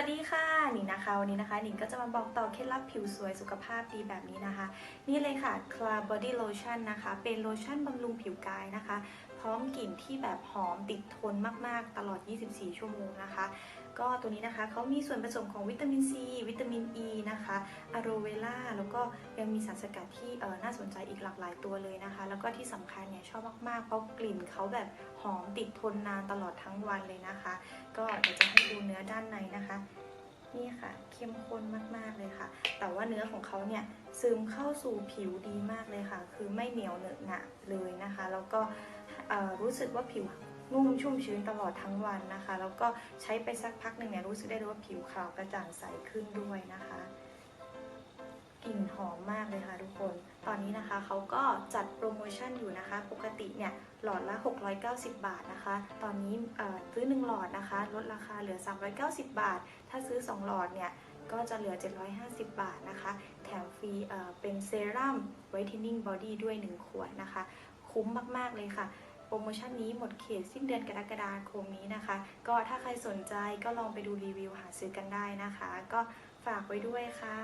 วัสดีค่ะหนิงนะคะวันนี้นะคะหนิงก็จะมาบอกต่อเคล็ดลับผิวสวยสุขภาพดีแบบนี้นะคะ นี่เลยค่ะ Cla Body Lotion นะคะ เป็นโลชั่นบำรุงผิวกายนะคะพร้อมกลิ่นที่แบบหอมติดทนมากๆ ตลอด 24 ชั่วโมงนะคะ ก็ตัวนี้นะคะเขามีส่วนผสมของวิตามินซี วิตามินอ e ีนะคะอะโรเวล่าแล้วก็ยังมีสารสกัดที่เออน่าสนใจอีกหลากหลายตัวเลยนะคะ แล้วก็ที่สำคัญเนี่ยชอบมากๆ เพราะกลิ่นเขาแบบหอมติดทนนานตลอดทั้งวันเลยนะคะ ก็เดี๋ยวจะให้ดูเนื้อด้านในนะคะนี่ค่ะเข้มข้นมากๆเลยค่ะ แต่ว่าเนื้อของเขาเนี่ยซึมเข้าสู่ผิวดีมากเลยค่ะ คือไม่เหนียวเหนอะหนะเลยนะคะ แล้วก็ รู้สึกว่าผิวนุ่มชุ่มชื้นตลอดทั้งวันนะคะ แล้วก็ใช้ไปสักพักหนึ่งเนี่ยรู้สึกได้เลยว่าผิวขาวกระจ่างใสขึ้นด้วยนะคะกลิ่นหอมมากเลยค่ะทุกคน ตอนนี้นะคะเขาก็จัดโปรโมชั่นอยู่นะคะ ปกติเนี่ยหลอดละ 690 บาทนะคะ ตอนนี้เอ่อซื้อ 1 หลอดนะคะ ลดราคาเหลือ 390 บาท ถ้าซื้อ 2 หลอดเนี่ยก็จะเหลือ 750 บาทนะคะ แถมฟรีเป็นเซรั่ม Whitening Body ด้วย 1 ขวดนะคะ คุ้มมาก ๆ เลยค่ะ โปรโมชั่นนี้หมดเขตสิ้นเดือนกรกฎาคมนี้นะคะ ก็ถ้าใครสนใจก็ลองไปดูรีวิวหาซื้อกันได้นะคะ ก็ฝากไว้ด้วยค่ะ